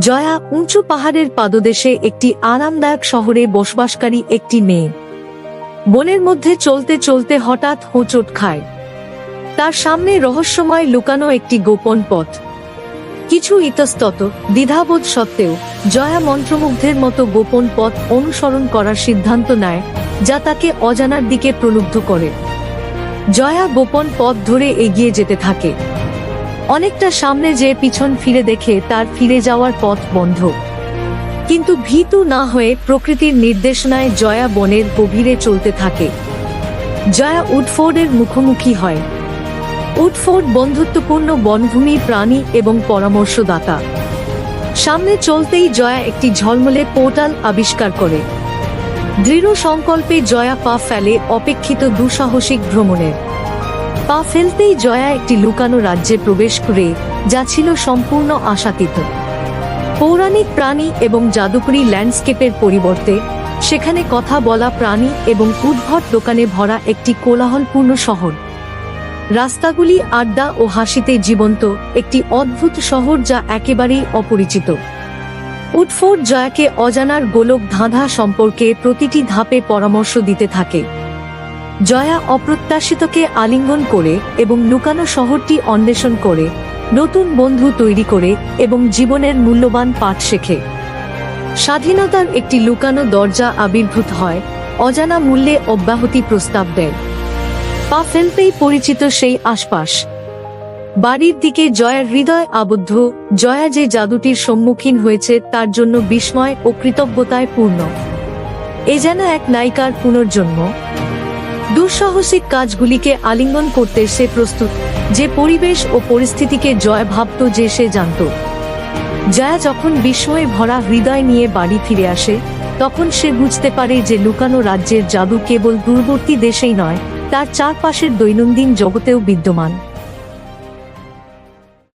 জয়া উঁচু পাহাড়ের পাদদেশে একটি আরামদায়ক শহরে বসবাসকারী একটি মেয়ে। বনের মধ্যে চলতে চলতে হঠাৎ হোঁচট খায়। তার সামনে রহস্যময় লুকানো একটি গোপন পথ। কিছু ইতস্তত, দ্বিধাবোধ সত্ত্বেও জয়া মন্ত্রমুগ্ধের মতো গোপন পথ অনুসরণ করার সিদ্ধান্ত নেয়, যা তাকে অজানার দিকে প্রলুব্ধ করে। জয়া গোপন পথ ধরে এগিয়ে যেতে থাকে। অনেকটা সামনে যে পিছন ফিরে দেখে তার ফিরে যাওয়ার পথ বন্ধ। কিন্তু ভীতু না হয়ে প্রকৃতির নির্দেশনায় জয়া বনের গভীরে চলতে থাকে। জয়া উডফোর্ডের মুখোমুখি হয়। উডফোর্ড বন্ধুত্বপূর্ণ বনভূমি প্রাণী এবং পরামর্শদাতা। সামনে চলতেই জয়া একটি ঝলমলে পোর্টাল আবিষ্কার করে। দৃঢ় সংকল্পে জয়া পা ফেলে অপেক্ষিত দুঃসাহসিক ভ্রমণের পা ফেলতেই জয়া একটি লুকানো রাজ্যে প্রবেশ করে, যা ছিল সম্পূর্ণ আশাতীত। পৌরাণিক প্রাণী এবং জাদুকরী ল্যান্ডস্কেপের পরিবর্তে, সেখানে কথা বলা প্রাণী এবং উদ্ভট দোকানে ভরা একটি কোলাহলপূর্ণ শহর। রাস্তাগুলি আড্ডা ও হাসিতে জীবন্ত, একটি অদ্ভুত শহর যা একেবারেই অপরিচিত। উটফোর্ড জয়াকে অজানার গোলক ধাঁধা সম্পর্কে প্রতিটি ধাপে পরামর্শ দিতে থাকে। জয়া অপ্রত্যাশিতকে আলিঙ্গন করে এবং লুকানো শহরটি অন্বেষণ করে, নতুন বন্ধু তৈরি করে এবং জীবনের মূল্যবান পাঠ শেখে। স্বাধীনতার একটি লুকানো দরজা আবির্ভূত হয়, অজানা মূল্যে অব্যাহতি প্রস্তাব দেয়। পা ফেলতেই পরিচিত সেই আশপাশ। বাড়ির দিকে জয়ার হৃদয় আবদ্ধ, জয়া যে জাদুটির সম্মুখীন হয়েছে তার জন্য বিস্ময় ও কৃতজ্ঞতায় পূর্ণ। এ যেন এক নায়িকার পুনর্জন্ম। দুঃসাহসিক কাজগুলিকে আলিঙ্গন করতে সে প্রস্তুত। যে পরিবেশ ও পরিস্থিতিকে জয় ভাবত যে সে জানত। জয়া যখন বিস্ময়ে ভরা হৃদয় নিয়ে বাড়ি ফিরে আসে, তখন সে বুঝতে পারে যে লুকানো রাজ্যের জাদু কেবল দূরবর্তী দেশেই নয়, তার চারপাশের দৈনন্দিন জগতেও বিদ্যমান।